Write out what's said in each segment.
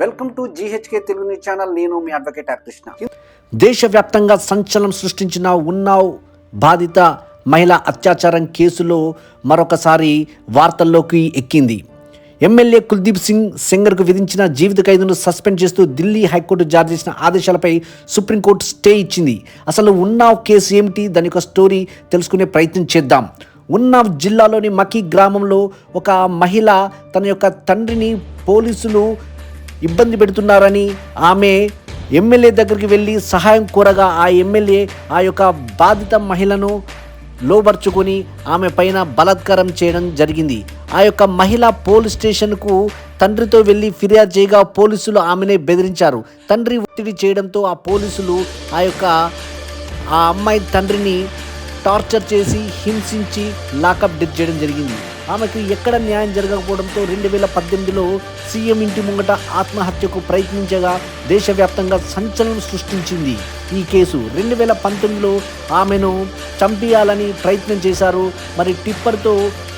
Welcome to GHK Telugu news channel. నేను మీ advocate are Krishna. దేశవ్యాప్తంగా సంచలనం సృష్టించిన ఉన్నావ్ బాధిత మహిళ అత్యాచారం కేసులో మరొకసారి వార్తల్లోకి ఎక్కింది. ఎమ్మెల్యే కుల్దీప్ సింగ్ సెంగర్కు విధించిన జీవిత ఖైదును సస్పెండ్ చేస్తూ ఢిల్లీ హైకోర్టు జారీ చేసిన ఆదేశాలపై సుప్రీంకోర్టు స్టే ఇచ్చింది. అసలు ఉన్నావ్ కేసు ఏమిటి? దాని యొక్క స్టోరీ తెలుసుకునే ప్రయత్నం చేద్దాం. ఉన్నావ్ జిల్లాలోని మకీ గ్రామంలో ఒక మహిళ తన యొక్క తండ్రిని పోలీసులు ఇబ్బంది పెడుతున్నారని ఆమె ఎమ్మెల్యే దగ్గరికి వెళ్ళి సహాయం కోరగా ఆ ఎమ్మెల్యే ఆ యొక్క బాధిత మహిళను లోబర్చుకొని ఆమె పైన బలాత్కారం చేయడం జరిగింది. ఆ యొక్క మహిళ పోలీస్ స్టేషన్కు తండ్రితో వెళ్ళి ఫిర్యాదు చేయగా పోలీసులు ఆమెనే బెదిరించారు. తండ్రి ఒత్తిడి చేయడంతో ఆ పోలీసులు ఆ యొక్క ఆ అమ్మాయి తండ్రిని టార్చర్ చేసి హింసించి లాకప్ డెత్ చేయడం జరిగింది. ఆమెకు ఎక్కడ న్యాయం జరగకపోవడంతో రెండు వేల పద్దెనిమిదిలో సీఎం ఇంటి ముంగట ఆత్మహత్యకు ప్రయత్నించగా దేశవ్యాప్తంగా సంచలనం సృష్టించింది ఈ కేసు. రెండు వేల పంతొమ్మిదిలో ఆమెను చంపేయాలని ప్రయత్నం చేశారు. మరి టిప్పర్తో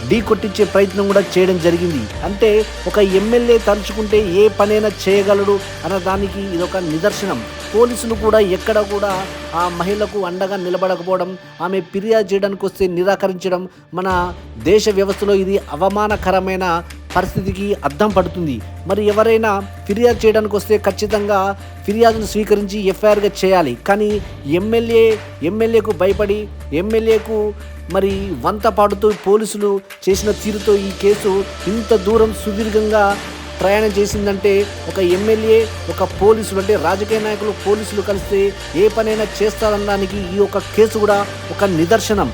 ఢీ కొట్టించే ప్రయత్నం కూడా చేయడం జరిగింది. అంటే ఒక ఎమ్మెల్యే తలుచుకుంటే ఏ పనైనా చేయగలడు అన్న దానికి ఇదొక నిదర్శనం. పోలీసులు కూడా ఎక్కడ కూడా ఆ మహిళకు అండగా నిలబడకపోవడం ఆమె ఫిర్యాదు చేయడానికి వస్తే నిరాకరించడం మన దేశ వ్యవస్థలో ఇది అవమానకరమైన పరిస్థితికి అద్దం పడుతుంది. మరి ఎవరైనా ఫిర్యాదు చేయడానికి వస్తే ఖచ్చితంగా ఫిర్యాదును స్వీకరించి ఎఫ్ఐఆర్గా చేయాలి. కానీ ఎమ్మెల్యే ఎమ్మెల్యేకు భయపడి ఎమ్మెల్యేకు మరి వంత పాడుతూ పోలీసులు చేసిన తీరుతో ఈ కేసు ఇంత దూరం సుదీర్ఘంగా ప్రయాణం చేసిందంటే ఒక ఎమ్మెల్యే ఒక పోలీసులు అంటే రాజకీయ నాయకులు పోలీసులు కలిస్తే ఏ పనైనా చేస్తారనడానికి ఈ యొక్క కేసు కూడా ఒక నిదర్శనం.